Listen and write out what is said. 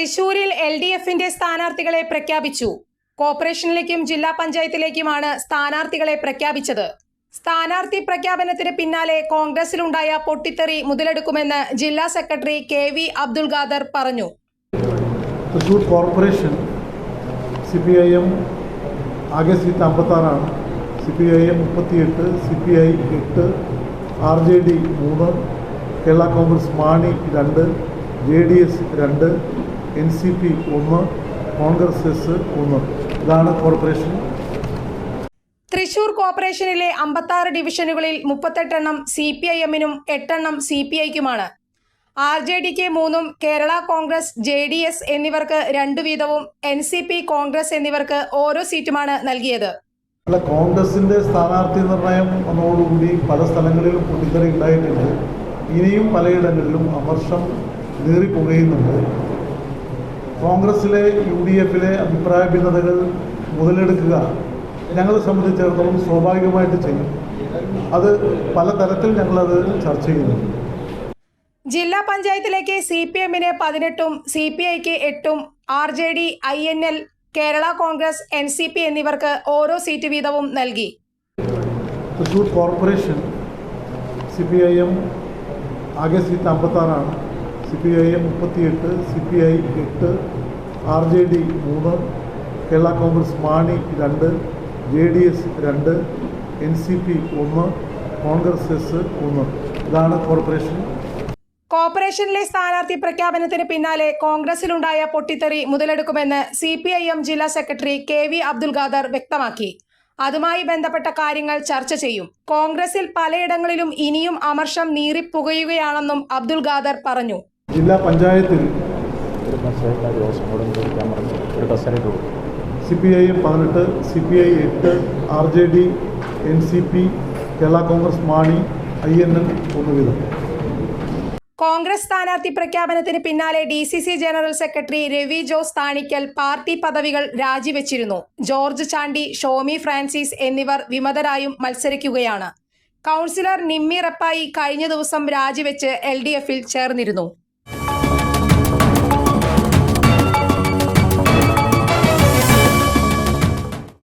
തൃശൂരിൽ L D എഫിന്റെ സ്ഥാനാർത്ഥികളെ പ്രഖ്യാപിച്ചു. കോർപ്പറേഷനിലേക്കും ജില്ലാ പഞ്ചായത്തിലേക്കുമാണ് സ്ഥാനാർത്ഥികളെ പ്രഖ്യാപിച്ചത്. സ്ഥാനാർത്ഥി പ്രഖ്യാപനത്തിന് പിന്നാലെ കോൺഗ്രസിലുണ്ടായ പൊട്ടിത്തെറി മുതലെടുക്കുമെന്ന് ജില്ലാ secretary K V Abdul Khader പറഞ്ഞു. Thrissur corporation C P I M ആകെ സീറ്റ് അമ്പത്താറാണ്. സി പി ഐ എം മുപ്പത്തിയെട്ട് സി പി ഐ എട്ട് ആർ ജെ ഡി മൂന്ന് കേരള കോൺഗ്രസ് മാണി രണ്ട് ജെ ഡി എസ് രണ്ട് എൻ സി പി ഒന്ന് കോൺഗ്രസ് എസ് ഒന്ന് ഇതാണ് കോർപ്പറേഷൻ തൃശൂർ കോർപ്പറേഷനിലെ അമ്പത്താറ് ഡിവിഷനുകളിൽ മുപ്പത്തെട്ടെണ്ണം സി പി ഐ എമ്മിനും എട്ടെണ്ണം സി പി ഐക്കുമാണ് ആർ ജെ ഡിക്ക് മൂന്നും Kerala Congress J D S എന്നിവർക്ക് രണ്ടു വീതവും എൻ സി പി കോൺഗ്രസ് എന്നിവർക്ക് ഓരോ സീറ്റുമാണ് നൽകിയത്. അല്ല കോൺഗ്രസിന്റെ സ്ഥാനാർത്ഥി നിർണയം വന്നതോടുകൂടി പല സ്ഥലങ്ങളിലും പൊട്ടിത്തെറി ഉണ്ടായിട്ടുണ്ട്. ഇനിയും പലയിടങ്ങളിലും അമർഷം നീറിപ്പുകയുന്നുണ്ട് കോൺഗ്രസിലെ യു ഡി എഫിലെ അഭിപ്രായ ഭിന്നതകൾ മുതലെടുക്കുക ഞങ്ങളെ സംബന്ധിച്ചിടത്തോളം സ്വാഭാവികമായിട്ട് ചെയ്യും. അത് പല തരത്തിൽ ഞങ്ങളത് ചർച്ച ചെയ്യുന്നു ജില്ലാ പഞ്ചായത്തിലേക്ക് സി പി എമ്മിന് പതിനെട്ടും സി പി ഐക്ക് എട്ടും R J D I N L Kerala Congress N C P എന്നിവർക്ക് ഓരോ സീറ്റ് വീതവും നൽകി. Thrissur corporation C P I M ആകെ സീറ്റ് അമ്പത്താറാണ്. സി പി ഐ എം മുപ്പത്തിയെട്ട് സി പി ഐ എട്ട് ആർ ജെ ഡി മൂന്ന് കേരള കോൺഗ്രസ് മാണി രണ്ട് ജെ ഡി എസ് രണ്ട് എൻ സി പി ഒന്ന് കോൺഗ്രസ് എസ് ഒന്ന്. ഇതാണ് കോർപ്പറേഷൻ. കോർപ്പറേഷനിലെ സ്ഥാനാർത്ഥി പ്രഖ്യാപനത്തിന് പിന്നാലെ കോൺഗ്രസിലുണ്ടായ പൊട്ടിത്തെറി മുതലെടുക്കുമെന്ന് സി പി ഐ എം ജില്ലാ secretary K V Abdul Khader വ്യക്തമാക്കി. അതുമായി ബന്ധപ്പെട്ട കാര്യങ്ങൾ ചർച്ച ചെയ്യും. കോൺഗ്രസിൽ പലയിടങ്ങളിലും ഇനിയും അമർഷം നീറിപ്പുകയുകയാണെന്നും അബ്ദുൽ ഖാദർ പറഞ്ഞു. ജില്ലാ പഞ്ചായത്തിൽ ഒരു ബസ്സായിട്ട് ദിവസം ഒരു ബസ്സായിട്ട് സി പി ഐ എം പതിനെട്ട് സി പി ഐ എട്ട് R J D N C P Kerala Congress Mani I N N ഒന്ന് വീതം കോൺഗ്രസ് സ്ഥാനാർത്ഥി പ്രഖ്യാപനത്തിന് പിന്നാലെ D C C general secretary Ravi Jose Thanikkal party പദവികൾ രാജിവെച്ചിരുന്നു. ജോർജ് ചാണ്ടി ഷോമി ഫ്രാൻസിസ് എന്നിവർ വിമതരായും മത്സരിക്കുകയാണ്. കൗൺസിലർ നിമ്മി റപ്പായി കഴിഞ്ഞ ദിവസം രാജിവെച്ച് എൽ ഡി എഫിൽ ചേർന്നിരുന്നു.